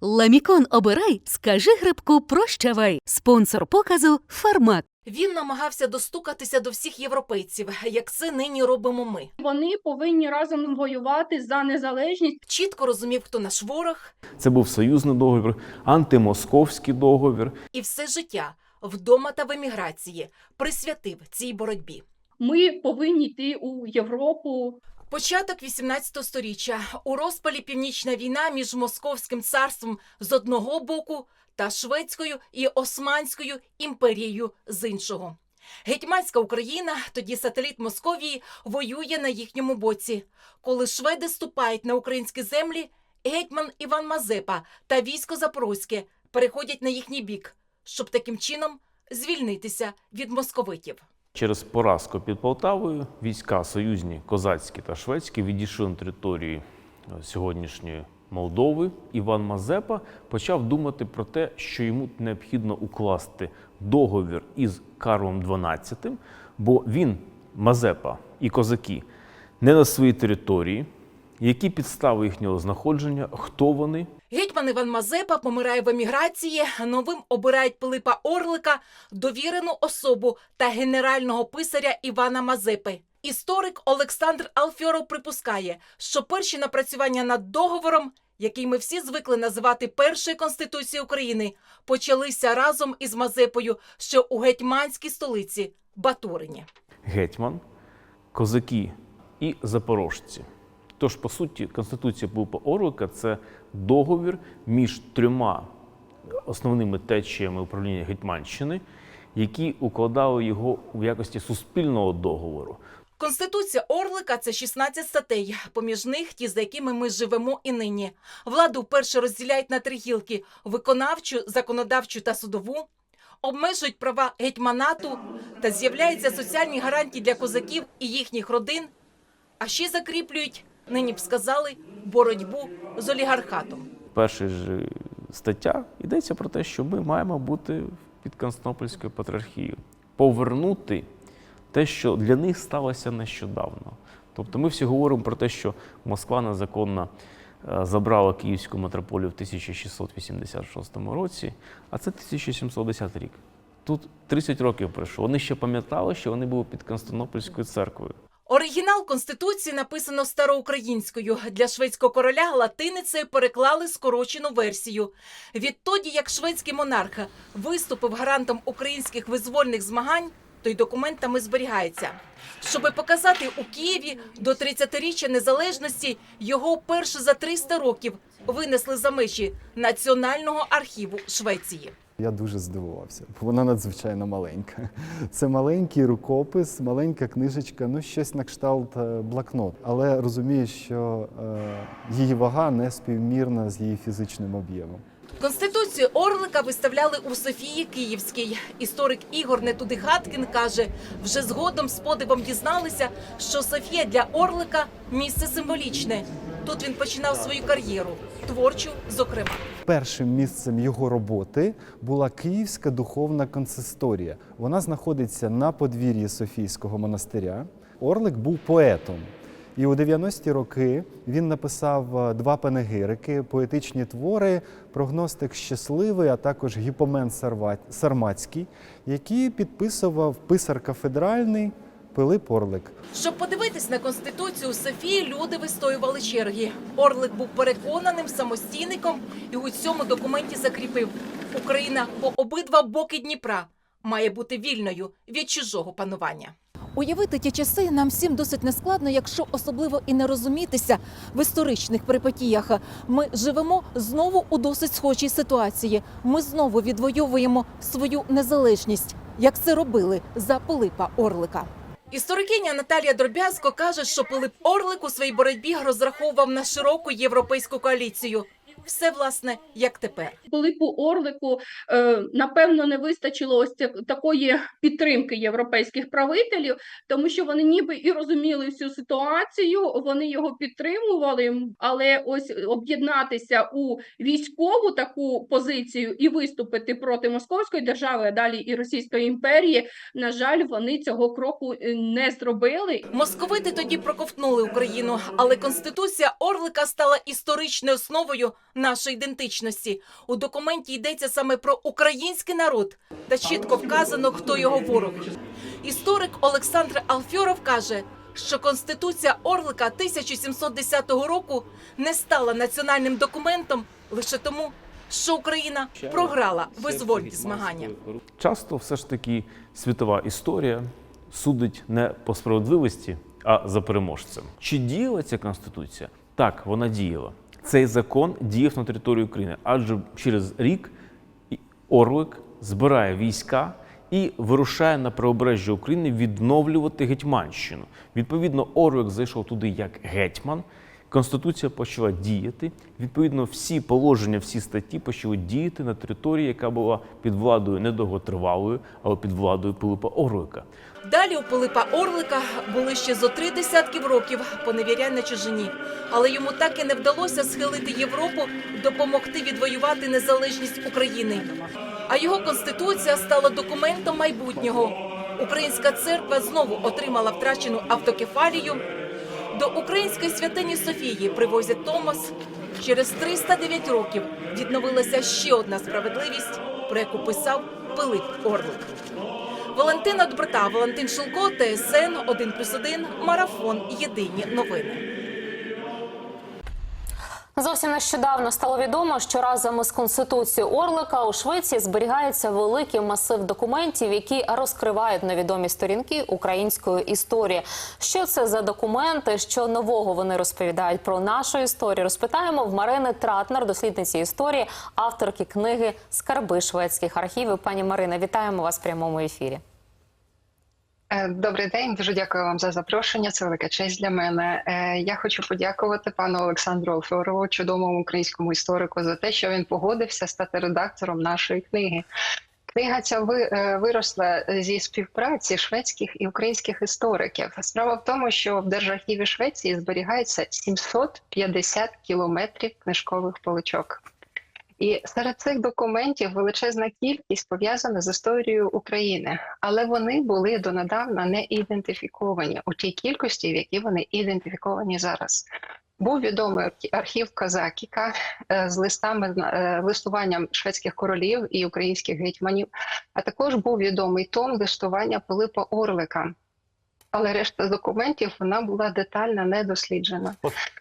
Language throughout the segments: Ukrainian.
Ламікон обирай, скажи грибку прощавай. Спонсор показу Фармак. Він намагався достукатися до всіх європейців, як це нині робимо ми. Вони повинні разом воювати за незалежність. Чітко розумів, хто наш ворог, Це був союзний договір, антимосковський договір. і все життя вдома та в еміграції присвятив цій боротьбі. Ми повинні йти у Європу. Початок 18 сторіччя у розпалі північна війна між московським царством з одного боку та шведською і османською імперією з іншого. Гетьманська Україна, тоді сателіт Московії, воює на їхньому боці. Коли шведи ступають на українські землі, гетьман Іван Мазепа та військо Запорозьке переходять на їхній бік, щоб таким чином звільнитися від московитів. Через поразку під Полтавою війська союзні козацькі та шведські відійшли на території е, сьогоднішньої Молдови. Іван Мазепа почав думати про те, що йому необхідно укласти договір із Карлом XII, бо він, Мазепа і козаки, не на своїй території. Які підстави їхнього знаходження, хто вони, Гетьман Іван Мазепа помирає в еміграції. Новим обирають Пилипа Орлика, довірену особу та генерального писаря Івана Мазепи. Історик Олександр Алфьоров припускає, що перші напрацювання над договором, який ми всі звикли називати першою конституцією України, почалися разом із Мазепою ще у гетьманській столиці Батурині. гетьман, козаки і запорожці. Тож, по суті, Конституція Пилипа Орлика це договір між трьома основними течіями управління Гетьманщини, які укладали його в якості суспільного договору. Конституція Орлика це 16 статей. Поміж них ті, за якими ми живемо і нині. Владу вперше розділяють на три гілки: виконавчу, законодавчу та судову. Обмежують права гетьманату та з'являються соціальні гарантії для козаків і їхніх родин. А ще закріплюють, нині б сказали, боротьбу з олігархатом. Перша ж стаття йдеться про те, що ми маємо бути під Константинопольською патріархією, повернути те, що для них сталося нещодавно. Тобто ми всі говоримо про те, що Москва незаконно е, забрала Київську митрополію в 1686 році, а це 1710 рік. Тут 30 років пройшло. Вони ще пам'ятали, що вони були під Константинопольською церквою. Оригінал конституції написано староукраїнською. Для шведського короля латиницею переклали скорочену версію. Відтоді, як шведський монарх виступив гарантом українських визвольних змагань, той документами зберігається. Щоби показати у Києві до 30-річчя незалежності, його вперше за 300 років винесли за межі Національного архіву Швеції. Я дуже здивувався, бо вона надзвичайно маленька. Це маленький рукопис, маленька книжечка, ну щось на кшталт е, блокнот. Але розумію, що е, її вага не співмірна з її фізичним об'ємом. Конституцію Орлика виставляли у Софії Київській. Історик Ігор Нетудихаткін каже, вже згодом з подивом дізналися, що Софія для Орлика місце символічне. Тут він починав свою кар'єру, творчу, зокрема. Першим місцем його роботи була Київська духовна консисторія. Вона знаходиться на подвір'ї Софійського монастиря. Орлик був поетом. І у 90-ті роки він написав е, два панегирики, поетичні твори, прогностик щасливий, а також гіпомен Сарматський, які підписував писар кафедральний Пилип Орлик. Щоб подивитись на конституцію у Софії, люди вистоювали черги. Орлик був переконаним самостійником і у цьому документі закріпив: Україна по обидва боки Дніпра має бути вільною від чужого панування. Уявити ті часи нам всім досить нескладно, якщо особливо і не розумітися в історичних перипетіях. Ми живемо знову у досить схожій ситуації. Ми знову відвоюємо свою незалежність, як це робили за Пилипа Орлика. Історикиня Наталія Дробязко каже, що Пилип Орлик у своїй боротьбі розраховував на широку європейську коаліцію. Все власне як тепер. Пилипу Орлику е, напевно не вистачило ось такої підтримки європейських правителів, тому що вони ніби і розуміли всю ситуацію, вони його підтримували, але ось об'єднатися у військову таку позицію і виступити проти московської держави, а далі і Російської імперії. На жаль, вони цього кроку е, не зробили. Московити тоді проковтнули Україну, але конституція Орлика стала історичною основою нашої ідентичності. У документі йдеться саме про український народ та чітко вказано, хто його ворог. Історик Олександр Алфьоров каже, що Конституція Орлика 1710 року не стала національним документом лише тому, що Україна програла визвольні змагання. Часто все ж таки світова історія судить не по справедливості, а за переможцем. Чи діяла ця конституція? Так, вона діяла. Цей закон діяв на території України, адже через рік Орлик збирає війська і вирушає на правобережжя України відновлювати Гетьманщину. Відповідно, Орлик зайшов туди як гетьман. Конституція почала діяти. Відповідно, всі положення, всі статті почали діяти на території, яка була під владою недовготривалою, але під владою Пилипа Орлика. Далі у Пилипа Орлика були ще зо три десятків років поневірянь на чужині, але йому так і не вдалося схилити Європу, допомогти відвоювати незалежність України. А його конституція стала документом майбутнього. Українська церква знову отримала втрачену автокефалію. До української святині Софії привозять Томас. Через 309 років відновилася ще одна справедливість, про яку писав Пилип Орлик. Валентина Доброта, Валентин Шилко, ТСН 1+,1, Марафон. Єдині новини. Зовсім нещодавно стало відомо, що разом із конституцією Орлика у Швеції зберігається великий масив документів, які розкривають невідомі сторінки української історії. Що це за документи? Що нового вони розповідають про нашу історію? Розпитаємо в Марини Тратнер, дослідниці історії, авторки книги Скарби шведських архівів. Пані Марина, вітаємо вас в прямому ефірі. Е, Добрий день, дуже дякую вам за запрошення. Це велика честь для мене. Е, Я хочу подякувати пану Олександру Алфьорову, чудовому українському історику, за те, що він погодився стати редактором нашої книги. Книга ця е, виросла зі співпраці шведських і українських істориків. Справа в тому, що в Держархіві Швеції зберігається 750 кілометрів книжкових поличок. І серед цих документів величезна кількість пов'язана з історією України, але вони були донедавна не ідентифіковані у тій кількості, в якій вони ідентифіковані зараз. Був відомий архів Казакіка е, з листами е, листуванням шведських королів і українських гетьманів, а також був відомий том листування Пилипа Орлика. Але решта документів вона була детально не досліджена.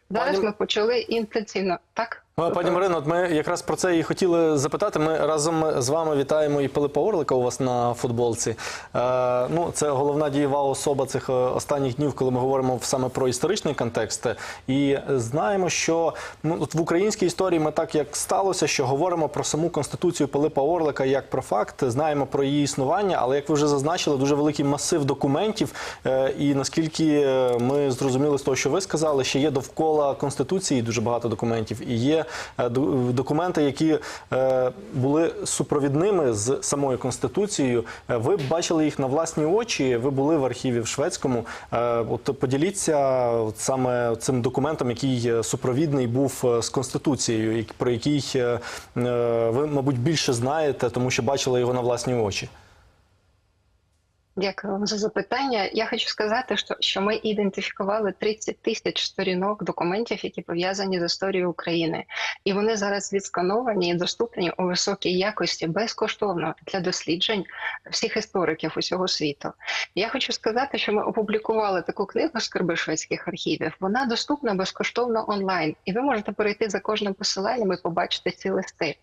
Зараз ми почали інтенсивно так. Ну, Пані Марино, от ми якраз про це і хотіли запитати. Ми разом з вами вітаємо і Пилипа Орлика у вас на футболці. Е, ну, це головна дієва особа цих е, останніх днів, коли ми говоримо саме про історичний контекст. І знаємо, що ну, от в українській історії ми так як сталося, що говоримо про саму конституцію Пилипа Орлика як про факт, знаємо про її існування, але як ви вже зазначили, дуже великий масив документів. Е, і наскільки е, ми зрозуміли з того, що ви сказали, ще є довкола конституції дуже багато документів, є е, документи, які е, були супровідними з самою конституцією. Е, Ви бачили їх на власні очі. Ви були в архіві в шведському. От поділіться саме цим документом, який супровідний був з конституцією, про який ви, мабуть, більше знаєте, тому що бачили його на власні очі. Дякую вам за запитання. Я хочу сказати, що, що ми ідентифікували 30 тисяч сторінок документів, які пов'язані з історією України, і вони зараз відскановані і доступні у високій якості безкоштовно для досліджень всіх істориків усього світу. Я хочу сказати, що ми опублікували таку книгу скарби шведських архівів. Вона доступна безкоштовно онлайн, і ви можете перейти за кожним посиланням і побачити ці листи.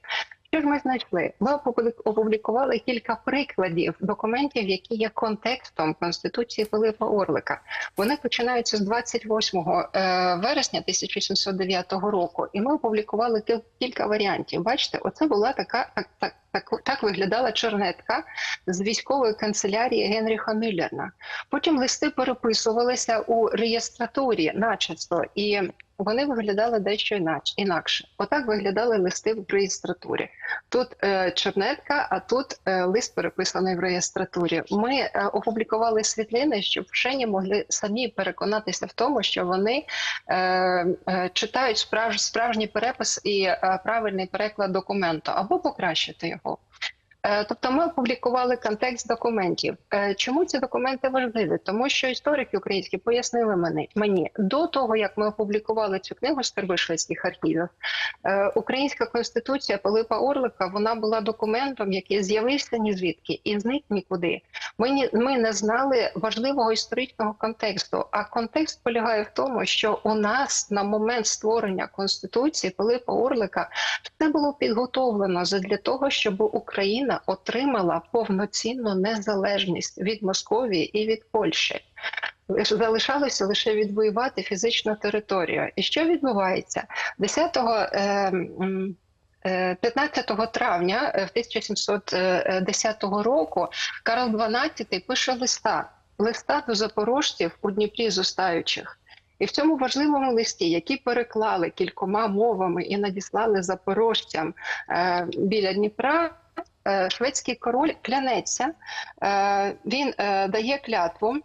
Що ж ми знайшли? Ми опублі- опублікували кілька прикладів документів, які є контекстом Конституції Пилипа Орлика. Вони починаються з 28 е, вересня 1709 року, і ми опублікували кіл- кілька варіантів. Бачите, оце була така так, так, так, виглядала чернетка з військової канцелярії Генріха Мюллерна. Потім листи переписувалися у реєстратурі, начебто, і вони виглядали дещо іначе інакше. Отак виглядали листи в реєстратурі. Тут е, чернетка, а тут е, лист переписаний в реєстратурі. Ми е, опублікували світлини, щоб вчені могли самі переконатися в тому, що вони е, е, читають справж, справжній перепис і е, правильний переклад документу або покращити його. Е, Тобто ми опублікували контекст документів. Е, Чому ці документи важливі? Тому що історики українські пояснили мені, мені до того, як ми опублікували цю книгу з первишведських архівів, е, українська конституція Пилипа Орлика вона була документом, який з'явився ні звідки і зник нікуди. Ми, ми не знали важливого історичного контексту. А контекст полягає в тому, що у нас на момент створення конституції Пилипа Орлика все було підготовлено для того, щоб Україна отримала повноцінну незалежність від Московії і від Польщі. Залишалося лише відвоювати фізичну територію. І що відбувається? 10 е, м, е, 15 травня е, в 1710 року Карл XII пише листа листа до запорожців у Дніпрі зостаючих. І в цьому важливому листі, який переклали кількома мовами і надіслали запорожцям е, біля Дніпра, е, шведський король клянеться, е, він е, дає клятву.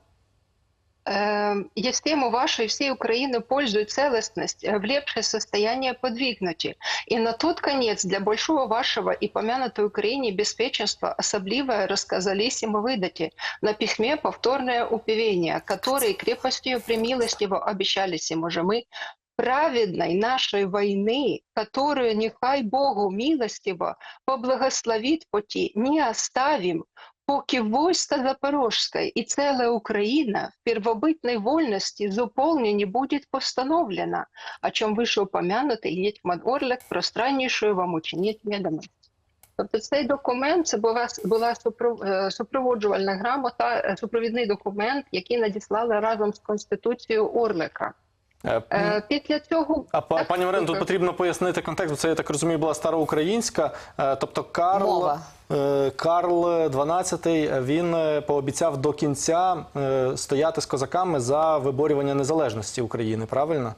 Э, Естему вашей всей Украины пользу и целостность э, в лепшее состояние подвигнути. И на тот конец для большого вашего и помянутой Украине беспеченства особливое рассказались им выдати на письме повторное упевение, которые крепостью премилостиво обещались им уже мы, праведной нашей войны, которую нехай Богу милостиво поблагословит пути, не оставим, поки войско Запорожское и целая Украина в первобытной вольности заполне не будет постановлена, о чем вышеупомянутый Гетьман Орлик пространнейшую вам учинить ведомость. Тобто цей документ це була, була супро- е, супроводжувальна грамота, е, супровідний документ, який надіслали разом з Конституцією Орлика. Е, Е, Після цього А Так, пані Марин, тут потрібно пояснити контекст. бо Це я так розумію, була староукраїнська. Е, Тобто Карл, Мова. Карл XII, він пообіцяв до кінця стояти з козаками за виборювання незалежності України. Правильно?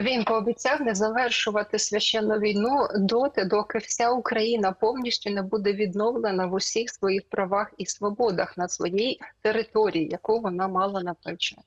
Він пообіцяв не завершувати священну війну доти, доки вся Україна повністю не буде відновлена в усіх своїх правах і свободах на своїй території, яку вона мала на той час.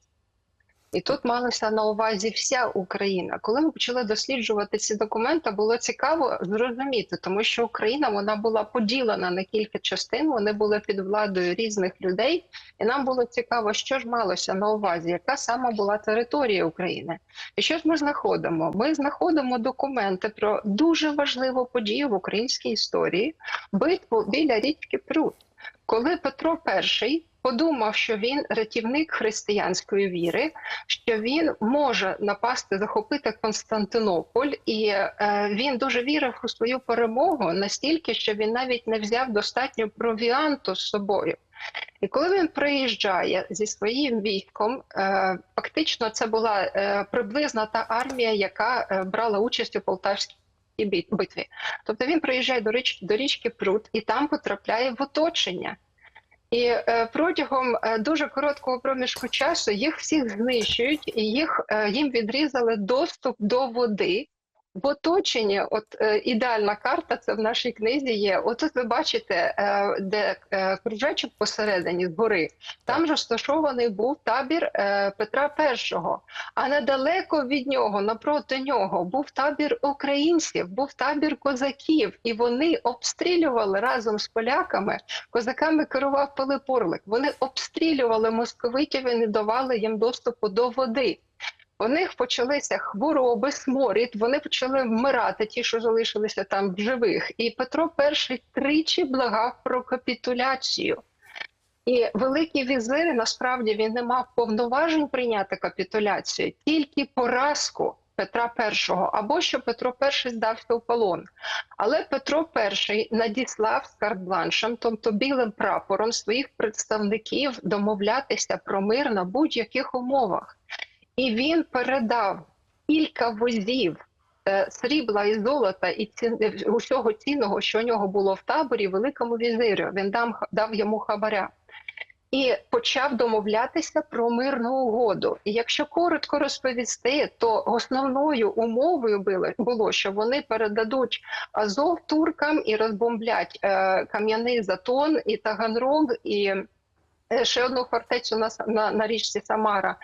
І тут малося на увазі вся Україна. Коли ми почали досліджувати ці документи, було цікаво зрозуміти, тому що Україна вона була поділена на кілька частин, вони були під владою різних людей, і нам було цікаво, що ж малося на увазі, яка саме була територія України. І що ж ми знаходимо? Ми знаходимо документи про дуже важливу подію в українській історії битву біля річки Прут, коли Петро І подумав, що він рятівник християнської віри, що він може напасти, захопити Константинополь, і е, він дуже вірив у свою перемогу настільки, що він навіть не взяв достатньо провіанту з собою. І коли він приїжджає зі своїм військом, е, фактично це була е, приблизно та армія, яка е, брала участь у Полтавській бит- битві. Тобто він приїжджає до річки, до річки Прут і там потрапляє в оточення. І е, протягом е, дуже короткого проміжку часу їх всіх знищують, і їх е, їм відрізали доступ до води. В оточенні, от е, ідеальна карта, це в нашій книзі є. Отут ви бачите, е, де е, кружечок посередині згори, там розташований був табір е, Петра І. А недалеко від нього, напроти нього, був табір українців, був табір козаків, і вони обстрілювали разом з поляками. Козаками керував Пилип Орлик. Вони обстрілювали московитів і не давали їм доступу до води. У них почалися хвороби, сморід, вони почали вмирати, ті, що залишилися там в живих. І Петро І тричі благав про капітуляцію. І великий візир насправді він не мав повноважень прийняти капітуляцію, тільки поразку Петра І, або що Петро І здався у полон. Але Петро І надіслав з карт-бланшем, тобто білим прапором своїх представників домовлятися про мир на будь-яких умовах. І він передав кілька возів е, срібла і золота і ці, усього цінного, що у нього було в таборі, великому візирю. Він дам, дав йому хабаря. І почав домовлятися про мирну угоду. І якщо коротко розповісти, то основною умовою було, що вони передадуть Азов туркам і розбомблять е, кам'яний затон і Таганрог і е, ще одну фортецю на, на, на річці Самара.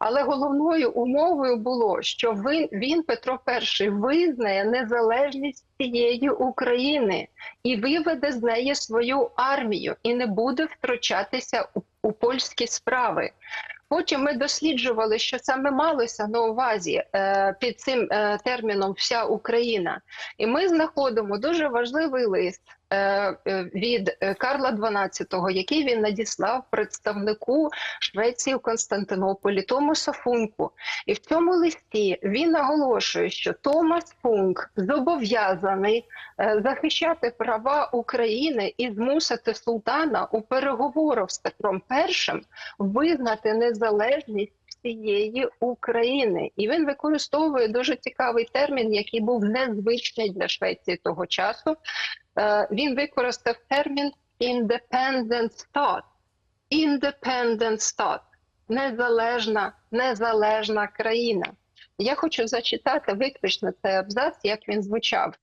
Але головною умовою було, що він, він Петро І визнає незалежність цієї України і виведе з неї свою армію і не буде втручатися у, у польські справи. Потім ми досліджували, що саме малося на увазі е, під цим е, терміном вся Україна, і ми знаходимо дуже важливий лист е, е, від е, Карла XII, який він надіслав представнику Швеції в Константинополі Томасу Функу. І в цьому листі він наголошує, що Томас Функ зобов'язаний е, захищати права України і змусити султана у переговорах з Петром І визнати незалежність всієї України. І він використовує дуже цікавий термін, який був незвичний для Швеції того часу. Е, Він використав термін independent state. Independent state. Незалежна, незалежна країна. Я хочу зачитати виключно цей абзац, як він звучав.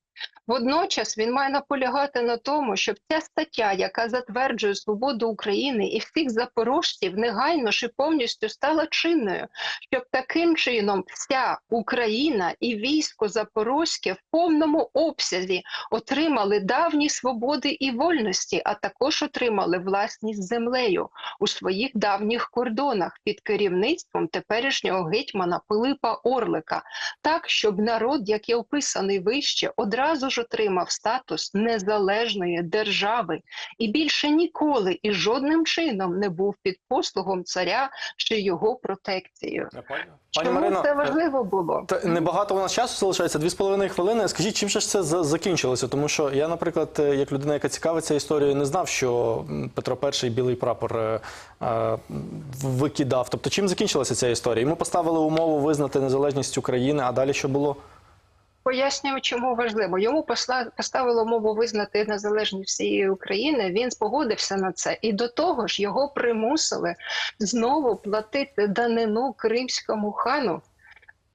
Водночас він має наполягати на тому, щоб ця стаття, яка затверджує свободу України і всіх запорожців, негайно ж і повністю стала чинною, щоб таким чином вся Україна і військо Запорозьке в повному обсязі отримали давні свободи і вольності, а також отримали власність землею у своїх давніх кордонах під керівництвом теперішнього гетьмана Пилипа Орлика, так щоб народ, який описаний вище, одразу ж отримав статус незалежної держави і більше ніколи і жодним чином не був під послугом царя чи його протекцією. Пані, Чому Марино, це е, важливо було? Та небагато у нас часу залишається, дві з половиною хвилини. Скажіть, чим же ж це закінчилося? Тому що я, наприклад, е, як людина, яка цікавиться історією, не знав, що Петро І білий прапор е, е, викидав. Тобто, чим закінчилася ця історія? Йому поставили умову визнати незалежність України, а далі що було? Пояснюю, чому важливо. Йому посла- поставило мову визнати незалежність всієї України. Він спогодився на це, і до того ж його примусили знову платити данину кримському хану.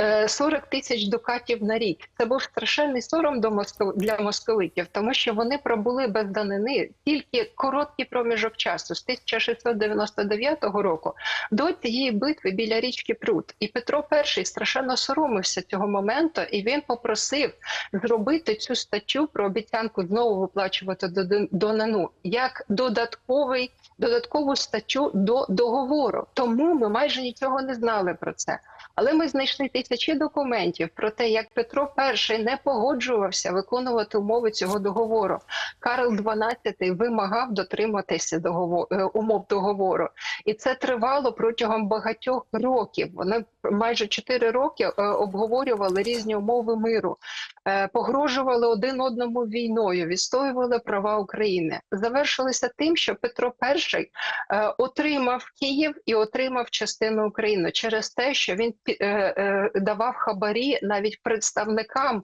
Е, 40 тисяч дукатів на рік. Це був страшенний сором до для московитів, тому що вони пробули без данини тільки короткий проміжок часу з 1699 року до цієї битви біля річки Прут. І Петро І страшенно соромився цього моменту, і він попросив зробити цю статтю про обіцянку знову виплачувати доди- данину як додатковий додаткову статтю до договору. Тому ми майже нічого не знали про це. Але ми знайшли тисячі документів про те, як Петро І не погоджувався виконувати умови цього договору. Карл XII вимагав дотриматися договор, е, умов договору, і це тривало протягом багатьох років. Вони майже чотири роки е, обговорювали різні умови миру, е, погрожували один одному війною, відстоювали права України. Завершилося тим, що Петро І е, отримав Київ і отримав частину України через те, що він е, е, давав хабарі навіть представникам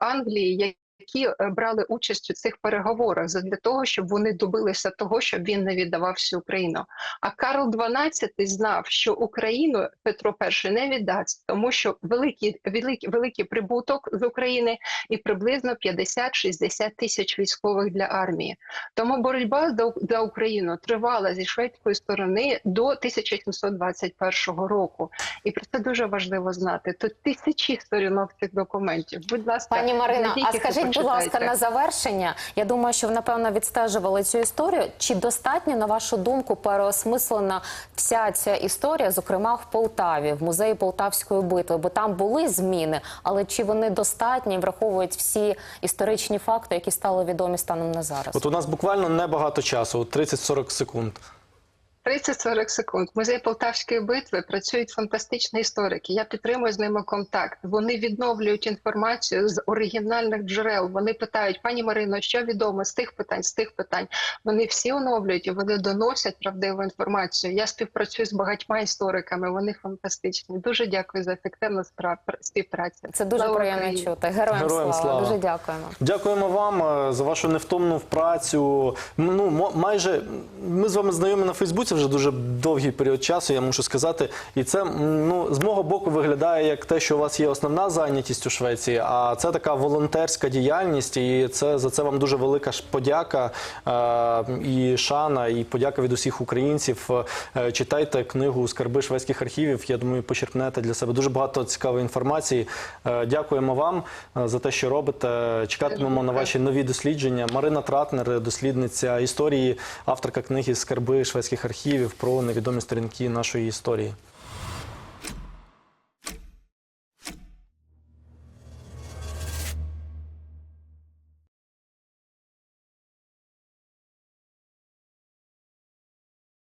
Англії, які е, брали участь у цих переговорах для того, щоб вони добилися того, щоб він не віддавав всю Україну. А Карл XII знав, що Україну Петро І не віддасть, тому що великий, великий, великий прибуток з України і приблизно 50-60 тисяч військових для армії. Тому боротьба за, Україну тривала зі шведської сторони до 1721 року. І про це дуже важливо знати. Тут тисячі сторінок цих документів. Будь ласка, Пані знайдіть а їх скажіть, будь ласка, на завершення. Я думаю, що ви напевно відстежували цю історію. Чи достатньо, на вашу думку, переосмислена вся ця історія, зокрема в Полтаві, в музеї Полтавської битви? Бо там були зміни, але чи вони достатні, враховують всі історичні факти, які стали відомі станом на зараз? От у нас буквально небагато часу, от 30-40 секунд. 30-40 секунд. Музей Полтавської битви працюють фантастичні історики. Я підтримую з ними контакт. Вони відновлюють інформацію з оригінальних джерел. Вони питають, пані Марино, що відомо з тих питань, з тих питань. Вони всі оновлюють і вони доносять правдиву інформацію. Я співпрацюю з багатьма істориками. Вони фантастичні. Дуже дякую за ефективну співпрацю. Це дуже Слава приємно Україні! чути. Героям, Героям слава. слава. Дуже дякуємо. Дякуємо вам е, за вашу невтомну працю. Ну, мо- майже ми з вами знайомі на Фейсбуці. Швеції вже дуже довгий період часу, я мушу сказати. І це ну, з мого боку виглядає як те, що у вас є основна зайнятість у Швеції, а це така волонтерська діяльність, і це за це вам дуже велика подяка е, і шана, і подяка від усіх українців. Е, Читайте книгу Скарби шведських архівів. Я думаю, почерпнете для себе дуже багато цікавої інформації. Е, Дякуємо вам е, за те, що робите. Чекатимемо на ваші нові дослідження. Марина Тратнер, дослідниця історії, авторка книги Скарби шведських архівів про невідомі сторінки нашої історії.